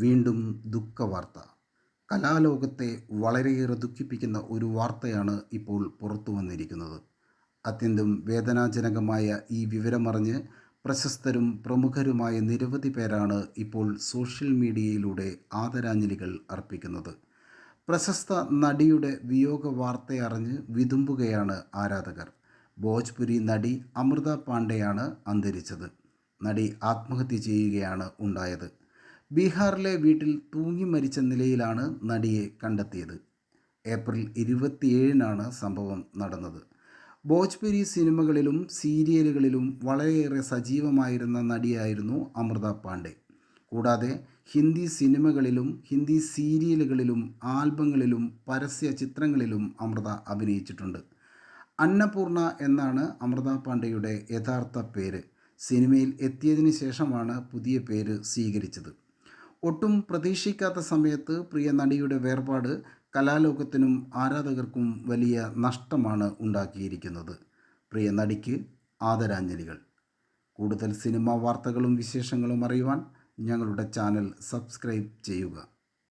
വീണ്ടും ദുഃഖവാർത്ത. കലാലോകത്തെ വളരെയേറെ ദുഃഖിപ്പിക്കുന്ന ഒരു വാർത്തയാണ് ഇപ്പോൾ പുറത്തു വന്നിരിക്കുന്നത്. അത്യന്തം വേദനാജനകമായ ഈ വിവരമറിഞ്ഞ് പ്രശസ്തരും പ്രമുഖരുമായ നിരവധി പേരാണ് ഇപ്പോൾ സോഷ്യൽ മീഡിയയിലൂടെ ആദരാഞ്ജലികൾ അർപ്പിക്കുന്നത്. പ്രശസ്ത നടിയുടെ വിയോഗ വാർത്തയറിഞ്ഞ് വിതുമ്പുകയാണ് ആരാധകർ. ഭോജ്പുരി നടി അമൃത പാണ്ഡെയാണ് അന്തരിച്ചത്. നടി ആത്മഹത്യ ചെയ്യുകയാണ് ഉണ്ടായത്. ബീഹാറിലെ വീട്ടിൽ തൂങ്ങി മരിച്ച നിലയിലാണ് നടിയെ കണ്ടെത്തിയത്. ഏപ്രിൽ ഇരുപത്തിയേഴിനാണ് സംഭവം നടന്നത്. ഭോജ്പുരി സിനിമകളിലും സീരിയലുകളിലും വളരെയേറെ സജീവമായിരുന്ന നടിയായിരുന്നു അമൃത പാണ്ഡെ. കൂടാതെ ഹിന്ദി സിനിമകളിലും ഹിന്ദി സീരിയലുകളിലും ആൽബങ്ങളിലും പരസ്യ ചിത്രങ്ങളിലും അമൃത അഭിനയിച്ചിട്ടുണ്ട്. അന്നപൂർണ എന്നാണ് അമൃത പാണ്ഡെയുടെ യഥാർത്ഥ പേര്. സിനിമയിൽ എത്തിയതിന് ശേഷമാണ് പുതിയ പേര് സ്വീകരിച്ചത്. ഒട്ടും പ്രതീക്ഷിക്കാത്ത സമയത്ത് പ്രിയ നടിയുടെ വേർപാട് കലാലോകത്തിനും ആരാധകർക്കും വലിയ നഷ്ടമാണ് ഉണ്ടാക്കിയിരിക്കുന്നത്. പ്രിയ നടിക്ക് ആദരാഞ്ജലികൾ. കൂടുതൽ സിനിമാ വാർത്തകളും വിശേഷങ്ങളും അറിയുവാൻ ഞങ്ങളുടെ ചാനൽ സബ്സ്ക്രൈബ് ചെയ്യുക.